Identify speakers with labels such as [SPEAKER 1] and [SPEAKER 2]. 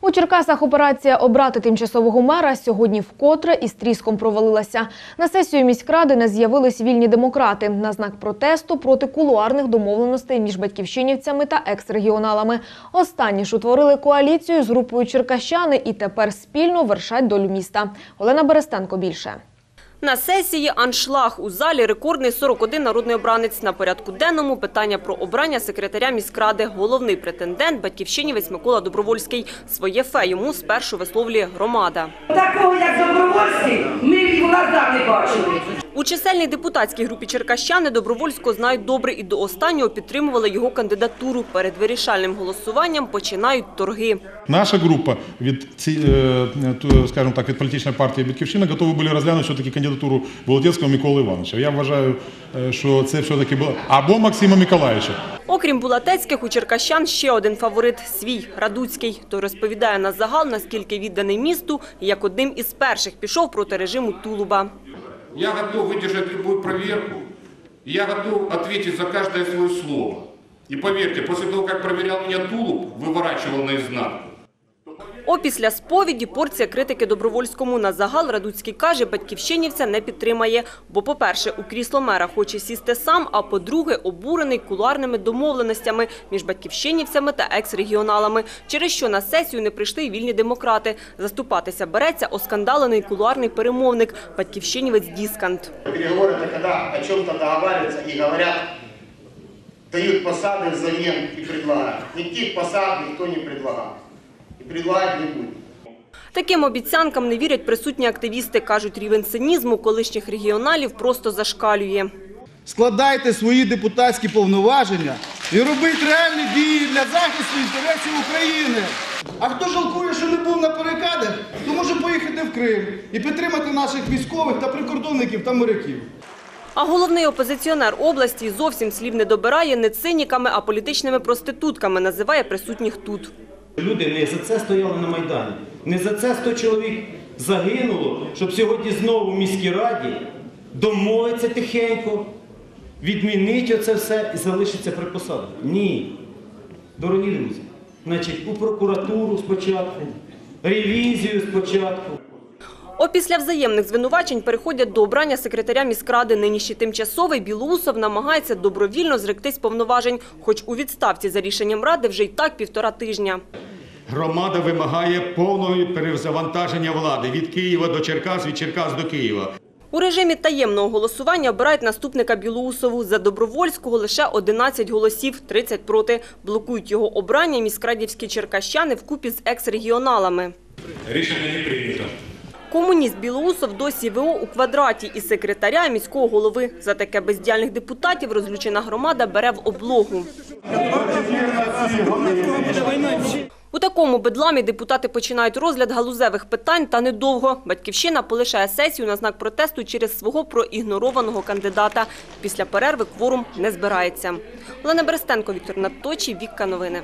[SPEAKER 1] У Черкасах операція обрати тимчасового мера сьогодні вкотре із тріском провалилася. На сесію міськради не з'явились вільні демократи на знак протесту проти кулуарних домовленостей між батьківщинівцями та екс-регіоналами. Останні ж утворили коаліцію з групою черкащани і тепер спільно вершать долю міста. Олена Берестенко більше.
[SPEAKER 2] На сесії аншлаг у залі рекордний 41 народний обранець. На порядку денному питання про обрання секретаря міськради. Головний претендент – батьківщинівець Микола Добровольський. Своє фе йому спершу висловлює громада.
[SPEAKER 3] Такого, як Добровольський, ми в глаза не бачили.
[SPEAKER 2] У чисельній депутатській групі черкащани Добровольського знають добре і до останнього підтримували його кандидатуру. Перед вирішальним голосуванням починають торги.
[SPEAKER 4] Наша група від е, скажімо так, від політичної партії Батьківщина готові були розглянути все-таки кандидатуру Володецького Миколи Івановича. Я вважаю, е, що це все-таки було або Максима Миколаївича.
[SPEAKER 2] Окрім Булатецьких, у черкащан ще один фаворит – свій, Радуцький. Той розповідає на загал, наскільки відданий місту, і як одним із перших пішов проти режиму Тулуба.
[SPEAKER 5] Я готов выдержать любую проверку. Я готов ответить за каждое свое слово. И поверьте, после того, как проверял меня Тулуп, выворачивал наизнанку.
[SPEAKER 2] Опісля сповіді порція критики Добровольському на загал Радуцький каже, батьківщинівця не підтримає. Бо, по-перше, у крісло мера хоче сісти сам, а по-друге, обурений кулуарними домовленостями між батьківщинівцями та екс-регіоналами, через що на сесію не прийшли й вільні демократи. Заступатися береться оскандалений кулуарний перемовник, батьківщинівець Діскант.
[SPEAKER 6] Переговоры это когда о чем-то договариваются и говорят, дают посады взамен и предлагают. Никаких посад никто не предлагал. Предлагать не.
[SPEAKER 2] Таким обіцянкам не вірять присутні активісти. Кажуть, рівень цинізму колишніх регіоналів просто зашкалює.
[SPEAKER 7] складайте свої депутатські повноваження і робіть реальні дії для захисту інтересів України. А хто жалкує, що не був на перекадах, то може поїхати в Крим і підтримати наших військових та прикордонників та моряків.
[SPEAKER 2] А головний опозиціонер області зовсім слів не добирає не циніками, а політичними проститутками, називає присутніх тут.
[SPEAKER 8] Люди не за це стояли на Майдані. Не за це 100 чоловік загинуло, щоб сьогодні знову в міській раді домовитися тихенько, відмінити оце все і залишитися при посадах. Ні. Дорогі друзі, значить, у прокуратуру спочатку, ревізію спочатку.
[SPEAKER 2] Опісля взаємних звинувачень переходять до обрання секретаря міськради. Нинішній тимчасовий Білоусов намагається добровільно зректись повноважень, хоч у відставці за рішенням ради вже й так півтора тижня.
[SPEAKER 9] Громада вимагає повного перезавантаження влади від Києва до Черкас, від Черкас до Києва.
[SPEAKER 2] У режимі таємного голосування обирають наступника Білоусову. За Добровольського лише 11 голосів, 30 проти. Блокують його обрання міськрадівські черкащани вкупі з екс-регіоналами.
[SPEAKER 5] Решение не принято.
[SPEAKER 2] Комуніст Білоусов досі ВО у квадраті і секретаря і міського голови. За таке бездіяльних депутатів розлючена громада бере в облогу. У такому бедламі депутати починають розгляд галузевих питань та недовго. Батьківщина полишає сесію на знак протесту через свого проігнорованого кандидата. Після перерви кворум не збирається. Олена Берестенко, Віктор Надточий, Вікка Новини.